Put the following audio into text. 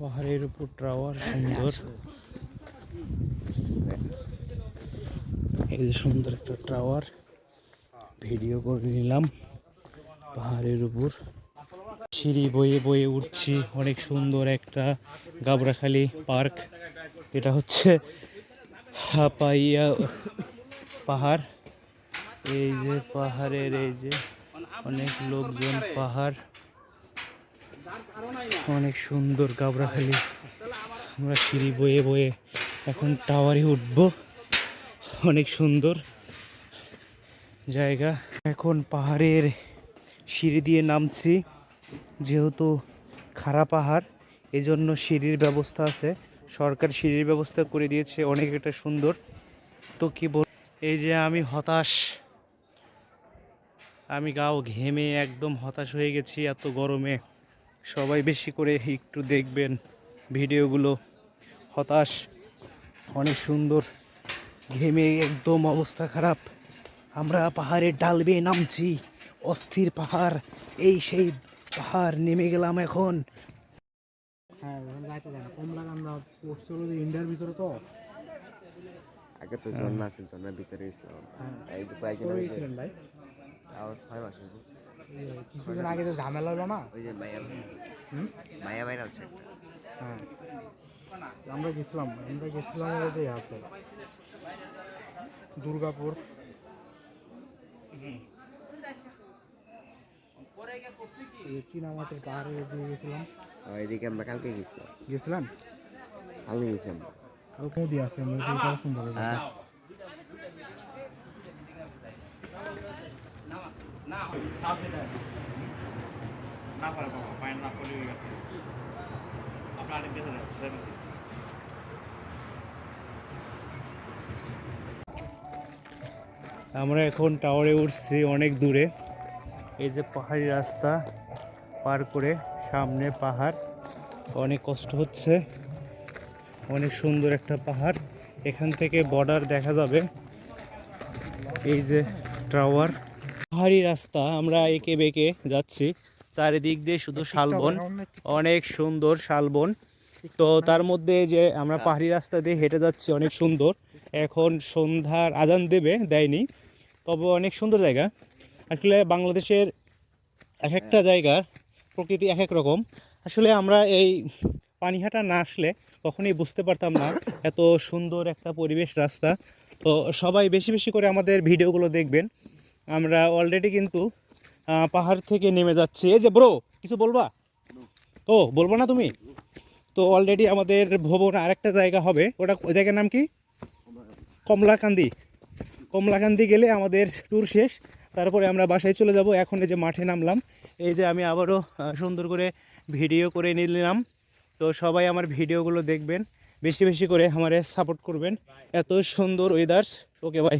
পাহাড়ের উপর টাওয়ার, সুন্দর। এই যে সুন্দর একটা টাওয়ার। ভিডিও করে নিলাম পাহাড়ের উপর। সিঁড়ি বয়ে বয়ে উঠছি, অনেক সুন্দর একটা গাবরাখালি পার্ক। এটা হচ্ছে হাপাইয়া পাহাড়। এই যে পাহাড়ের, এই যে অনেক লোকজন পাহাড়। অনেক সুন্দর গাবরাখালি আমরা সিঁড়ি বয়ে বয়ে এখন টাওয়ারে উঠব। অনেক সুন্দর জায়গা। এখন পাহাড়ের সিঁড়ি দিয়ে নামছি, যেহেতু খাড়া পাহাড়, এজন্য সিঁড়ির ব্যবস্থা আছে। সরকার সিঁড়ির ব্যবস্থা করে দিয়েছে, অনেক একটা সুন্দর। তো কি বল এই যে আমি হতাশ। আমি গাও ঘেমে একদম হতাশ হয়ে গেছি এত গরমে। সবাই বেশি করে একটু দেখবেন ভিডিওগুলো। হতাশ অনেক সুন্দর ঘেমে একদম অবস্থা খারাপ। আমরা পাহাড়ের ডাল বেয়ে নামছি অস্থির পাহাড় এই সেই পাহাড় নেমে গেলাম এখন। হ্যাঁ কমলা আমরা যে ইন্ডিয়ার ভিতরে তো? আগে তো আছে ভিতরে হ্যাঁ। ভাই? তাও ছয় মাস কিছুদিন আগে যে ঝামেলা হলো না? ওই যে মায়া মায়া ভাইরাল হ্যাঁ। আমরা গেছিলাম আমরা গেছিলাম হলো হাতে দুর্গাপুর। চীনামাটির পাহাড়ে দিয়ে গেছিলাম। এদিকে আমরা কালকে গেছিলাম। গেছিলেন? কালকে গেছি আমরা কালকে নদী আছে আমরা এখন টাওয়ারে উঠছি অনেক দূরে। এই যে পাহাড়ি রাস্তা পার করে সামনে পাহাড়। অনেক কষ্ট হচ্ছে। অনেক সুন্দর একটা পাহাড়। এখান থেকে বর্ডার দেখা যাবে। এই যে টাওয়ার। পাহাড়ি রাস্তা আমরা এঁকে বেঁকে যাচ্ছি। চারিদিক দিয়ে শুধু শালবন অনেক সুন্দর শালবন। তো তার মধ্যে যে আমরা পাহাড়ি রাস্তা দিয়ে হেঁটে যাচ্ছি অনেক সুন্দর। এখন সন্ধ্যার আজান দেবে দেয়নি। তবে অনেক সুন্দর জায়গা। আসলে বাংলাদেশের এক একটা জায়গার প্রকৃতি এক এক রকম। আসলে আমরা এই পানিহাটা না আসলে কখনোই বুঝতে পারতাম না এত সুন্দর একটা পরিবেশ রাস্তা। তো সবাই বেশি বেশি করে আমাদের ভিডিওগুলো দেখবেন। আমরা অলরেডি কিন্তু পাহাড় থেকে নেমে যাচ্ছি। এই যে ব্রো, কিছু বলবা? ও, বলব না তুমি? তো অলরেডি আমাদের ভবন আরেকটা জায়গা হবে। ওটা ওই জায়গার নাম কি? কমলাকান্দি। কমলাকান্দি গেলে আমাদের ট্যুর শেষ। তারপরে আমরা বাসায় চলে যাব। এখন এই যে মাঠে নামলাম। এই যে আমি আবারও সুন্দর করে ভিডিও করে নিলাম। তো সবাই আমার ভিডিওগুলো দেখবেন। বেশি বেশি করে আমারে সাপোর্ট করবেন। এত সুন্দর ওয়েদার্স ওকে বাই